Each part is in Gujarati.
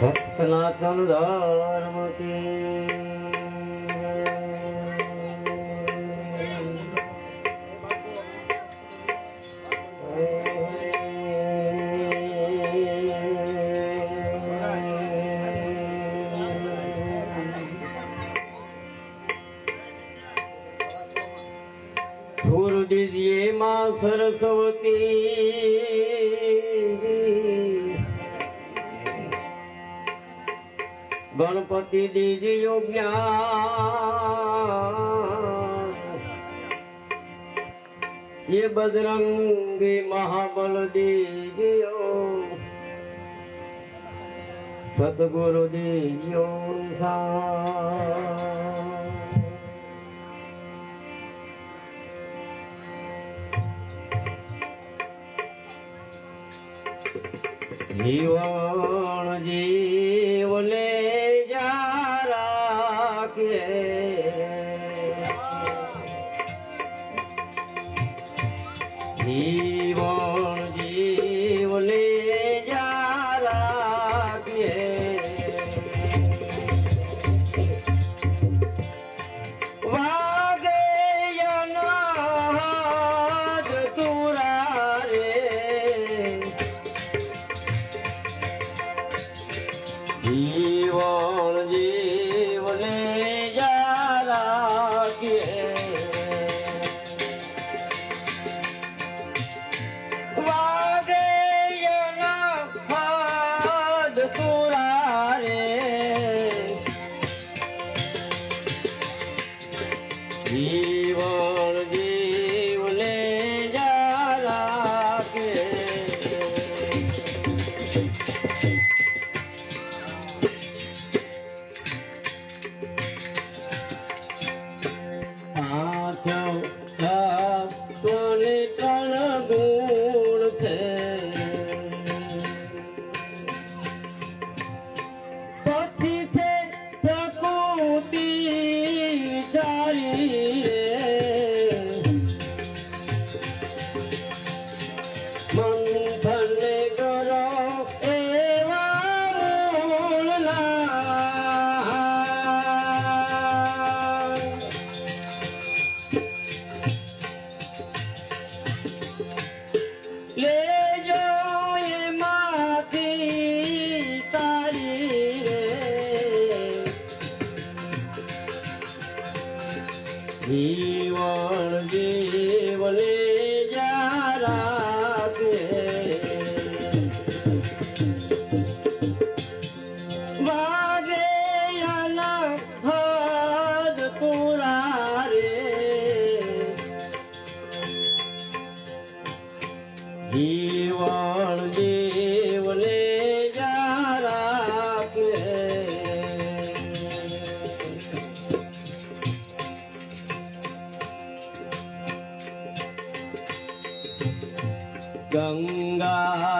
ભક્તના તમ ગણપતિ દીદી યોગ્યા ये बजरंगी महाबल दीजियो सतगुरु दीजियो जीवन जी জীবন Oh.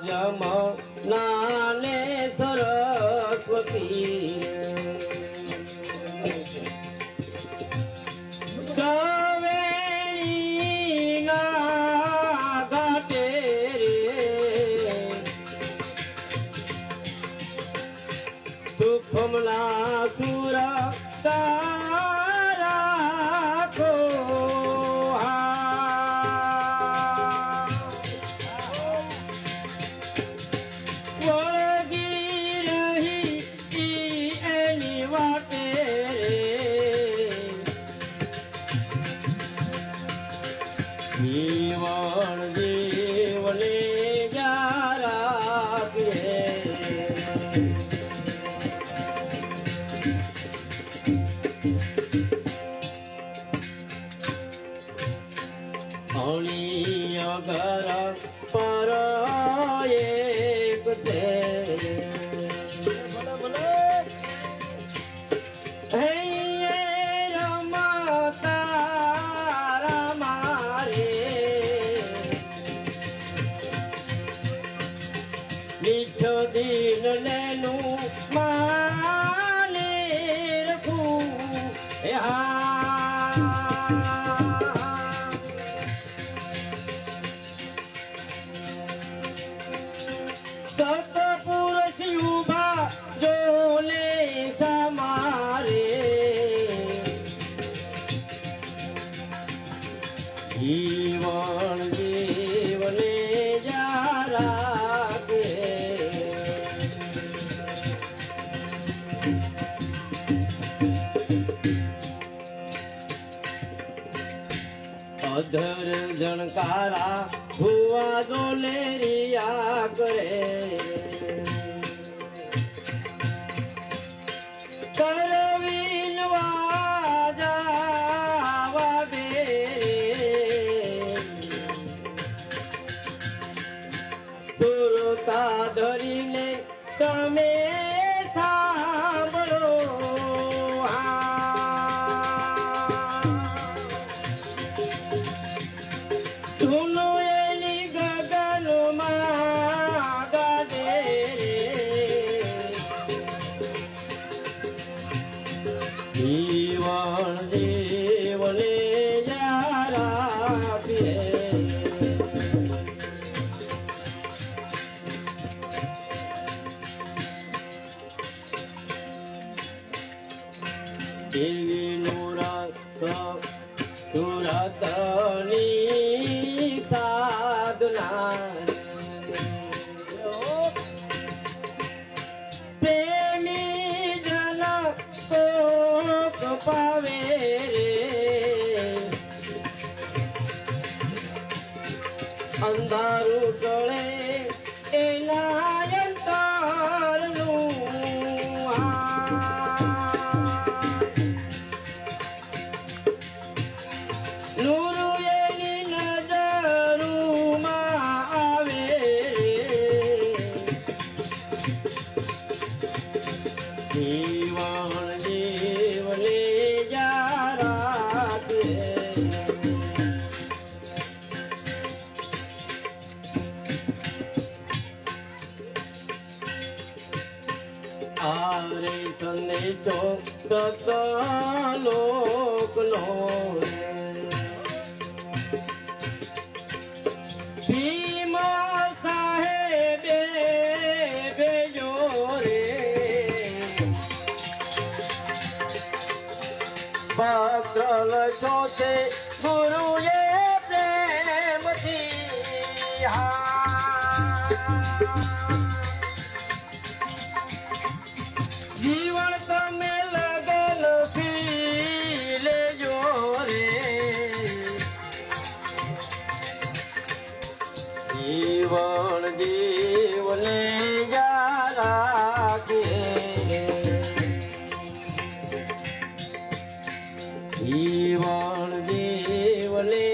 જમ નાને સરસ્વતી ધર જણકારા ભુવા દોલેરિયા કરે. So છો તે ગુરુએ જીવણ દેવલે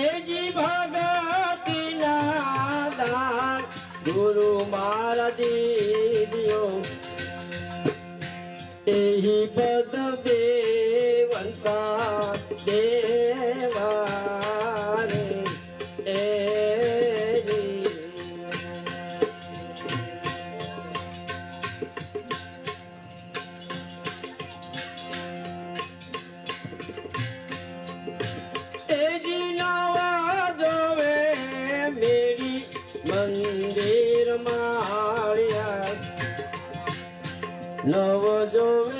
તેજી ભગતી ના દાન ગુરુ મારા દીદીઓ એહી પદ દેવંતા દેવ વીર માળિયા નવ જોવે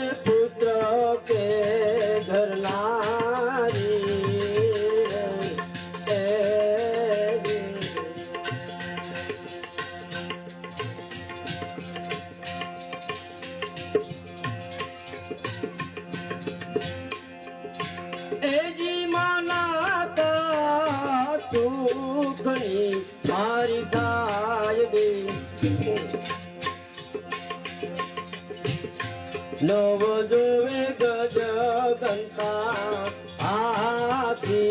નવો જોવે ગજગંતા આથી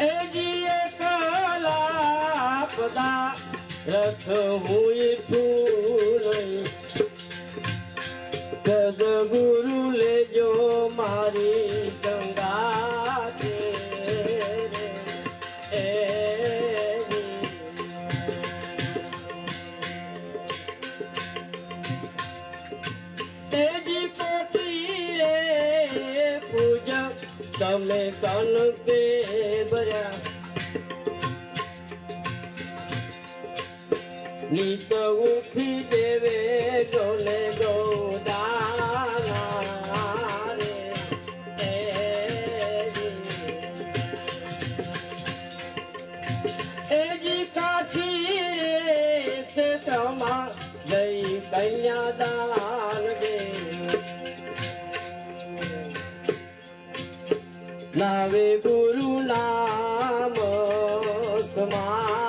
એજી કલા રથ હું તમે કાન પે ભર્યા નીત ઉઠી દેવે ગોલે ગો લાવે ગુરુ નામ તમારા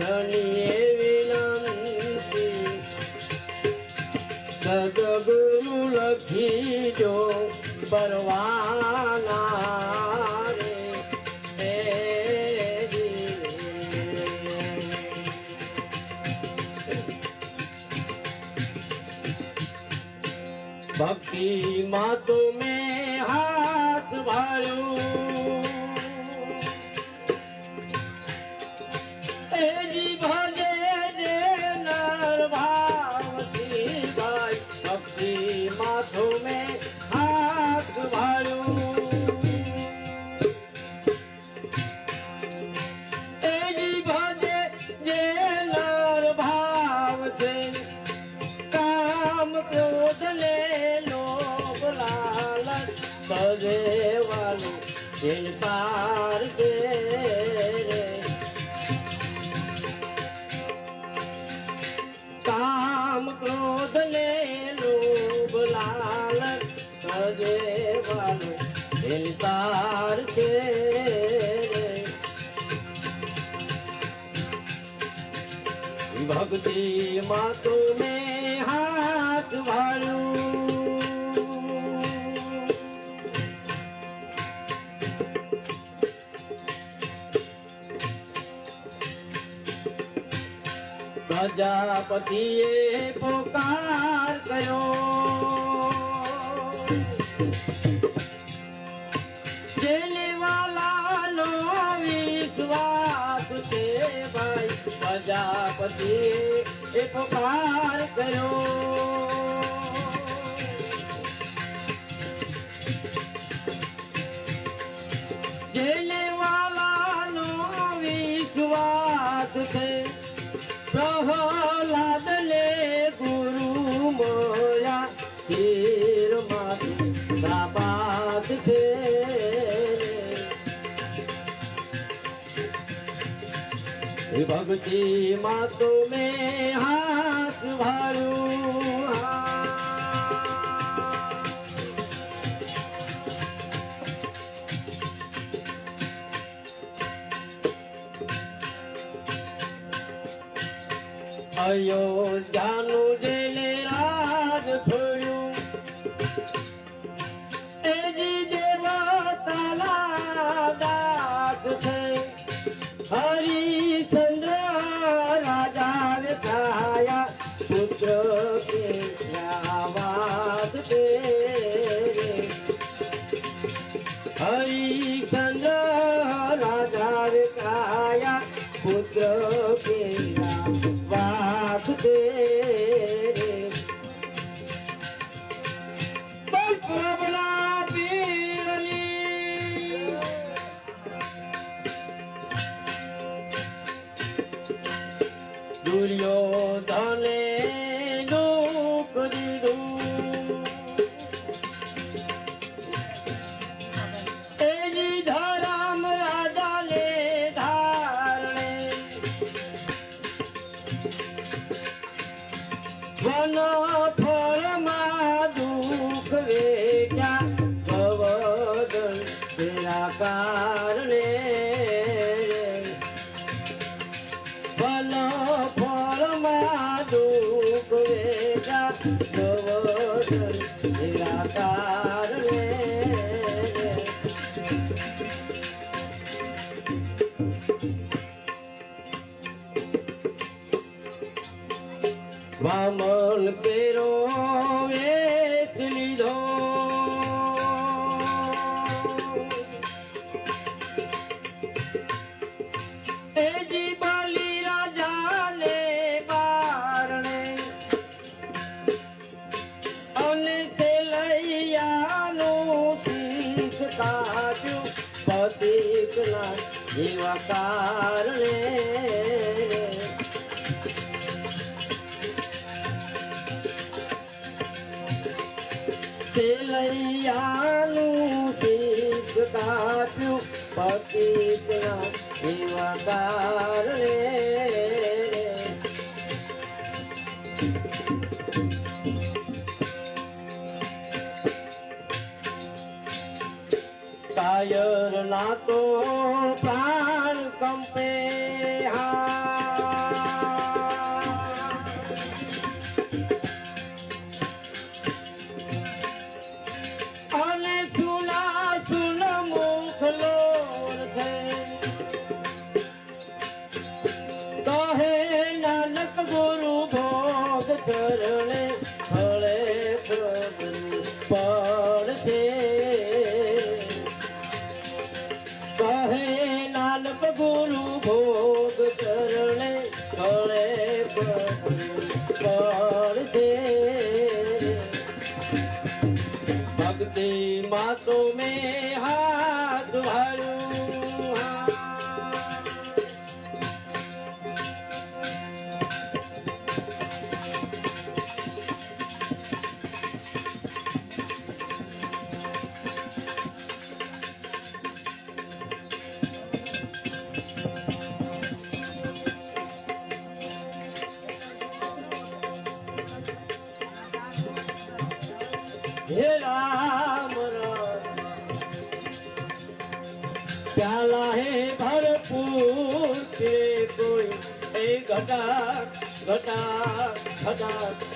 körlük વેલકાર છે ભક્તિ માતુ મેં હાથ વાળું. પ્રજાપતિએ પોકાર કર્યો. પ્રજાપતિ. એક પુકાર કર્યો. ભક્તિમાં તો મેં હાથ ભાર્યું અયોધ્યાનું હરિ રાજા કાયા પુત્ર વામન કેરો વેચ લીધો. મૈયાનું તીર્થ કાપ્યું પતિતના કાયર ના તો પા கருணை Dollar.